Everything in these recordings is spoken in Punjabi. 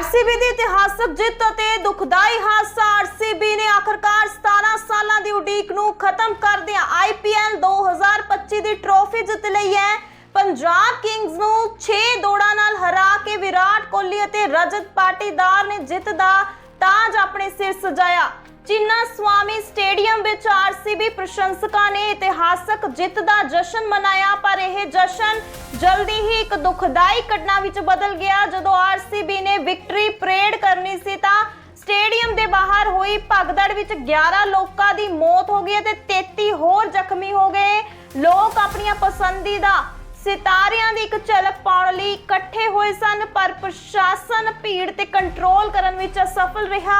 ਆਰਸੀਬੀ ਦੀ ਇਤਿਹਾਸਕ ਜਿੱਤ ਅਤੇ ਦੁਖਦਾਈ ਹਾਦਸਾ ਆਰਸੀਬੀ ਨੇ ਆਖਰਕਾਰ 17 ਸਾਲਾਂ ਦੀ ਉਡੀਕ ਨੂੰ ਖਤਮ ਕਰਦਿਆਂ ਆਈਪੀਐਲ 2025 ਦੀ ਟਰੋਫੀ ਜਿੱਤ ਲਈ ਹੈ। ਪੰਜਾਬ ਕਿੰਗਜ਼ ਨੂੰ 6 ਦੌੜਾਂ ਨਾਲ ਹਰਾ ਕੇ ਵਿਰਾਟ ਕੋਹਲੀ ਅਤੇ ਰਜਤ ਪਾਟੀਦਾਰ ਨੇ ਜਿੱਤ ਦਾ ਤਾਜ ਆਪਣੇ ਸਿਰ ਸਜਾਇਆ। ਚਿੰਨਾ ਸਵਾਮੀ ਸਟੇਡੀਅਮ ਵਿੱਚ ਆਰਸੀਬੀ ਪ੍ਰਸ਼ੰਸਕਾਂ ਨੇ ਇਤਿਹਾਸਕ ਜਿੱਤ ਦਾ ਜਸ਼ਨ ਮਨਾਇਆ, ਪਰ ਇਹ ਜਸ਼ਨ ਜਲਦੀ ਹੀ ਇੱਕ ਦੁਖਦਾਈ ਘਟਨਾ ਵਿੱਚ ਬਦਲ ਗਿਆ, ਜਦੋਂ ਆਰ ਨੇ ਵਿਕਟਰੀ ਪਰੇਡ ਕਰਨੀ ਸੀ ਤਾਂ ਸਟੇਡੀਅਮ ਦੇ ਬਾਹਰ ਹੋਈ ਭਗਦੜ ਵਿੱਚ 11 ਲੋਕਾਂ ਦੀ ਮੌਤ ਹੋ ਗਈ ਅਤੇ 33 ਹੋਰ ਜ਼ਖਮੀ ਹੋ ਗਏ। ਲੋਕ ਆਪਣੀਆਂ ਪਸੰਦੀਦਾ ਸਿਤਾਰਿਆਂ ਦੀ ਇੱਕ ਝਲਕ ਪਾਉਣ ਲਈ ਇਕੱਠੇ ਹੋਏ ਸਨ, ਪਰ ਪ੍ਰਸ਼ਾਸਨ ਭੀੜ ਤੇ ਕੰਟਰੋਲ ਕਰਨ ਵਿੱਚ ਅਸਫਲ ਰਿਹਾ।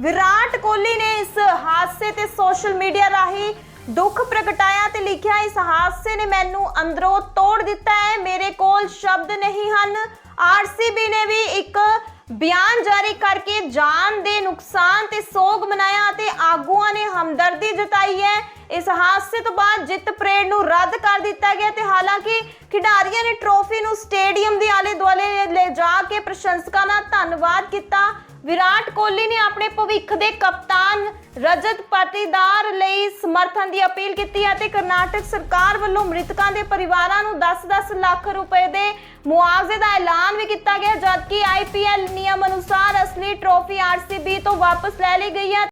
ਵਿਰਾਟ ਕੋਹਲੀ ਨੇ ਇਸ ਹਾਦਸੇ ਤੇ ਸੋਸ਼ਲ ਮੀਡੀਆ ਰਾਹੀਂ ਦੁੱਖ ਪ੍ਰਗਟਾਇਆ ਤੇ ਲਿਖਿਆ, ਇਸ ਹਾਦਸੇ ਨੇ ਮੈਨੂੰ ਅੰਦਰੋਂ ਤੋੜ ਦਿੱਤਾ ਹੈ, ਮੇਰੇ ਕੋਲ ਸ਼ਬਦ ਨਹੀਂ ਹਨ। ਆਰਸੀਬੀ ਨੇ ਵੀ ਇੱਕ ਬਿਆਨ ਜਾਰੀ ਕਰਕੇ ਜਾਨ ਨੁਕਸਾਨ ਤੇ ਸੋਗ ਮਨਾਇਆ ਅਤੇ ਆਗੂਆਂ ਨੇ ਹਮਦਰਦੀ ਜਤਾਈ ਹੈ। ਇਸ ਹਾਦਸੇ ਤੋਂ ਬਾਅਦ ਜਿੱਤ ਪਰੇਡ ਨੂੰ ਰੱਦ ਕਰ ਦਿੱਤਾ ਗਿਆ ਤੇ ਹਾਲਾਂਕਿ ਖਿਡਾਰੀਆਂ ਨੇ ਟਰੋਫੀ ਨੂੰ ਸਟੇਡੀਅਮ ਦੇ ਆਲੇ ਦੁਆਲੇ ਲੈ ਜਾ ਕੇ ਪ੍ਰਸ਼ੰਸਕਾਂ ਦਾ ਧੰਨਵਾਦ ਕੀਤਾ। ਵਿਰਾਟ ਕੋਹਲੀ ਨੇ ਆਪਣੇ ਭਵਿੱਖ ਦੇ ਕਪਤਾਨ, ਰਜਤ ਪਾਟੀਦਾਰ ਲਈ ਸਮਰਥਨ ਦੀ ਅਪੀਲ ਕੀਤੀ ਅਤੇ ਕਰਨਾਟਕ ਸਰਕਾਰ ਵੱਲੋਂ ਮ੍ਰਿਤਕਾਂ ਦੇ ਪਰਿਵਾਰਾਂ ਨੂੰ 10-10 ਲੱਖ ਰੁਪਏ ਦੇ ਮੁਆਵਜ਼ੇ ਦਾ ਐਲਾਨ ਵੀ ਕੀਤਾ ਗਿਆ, ਜਦਕਿ ਆਈਪੀਐਲ ਨਿਯਮ ਅਨੁਸਾਰ ਅਸਲੀ ਟਰੋਫੀ ਆਰਸੀਬੀ ਤੋਂ ਵਾਪਸ ਲੈ ਲਈ ਗਈ ਹੈ।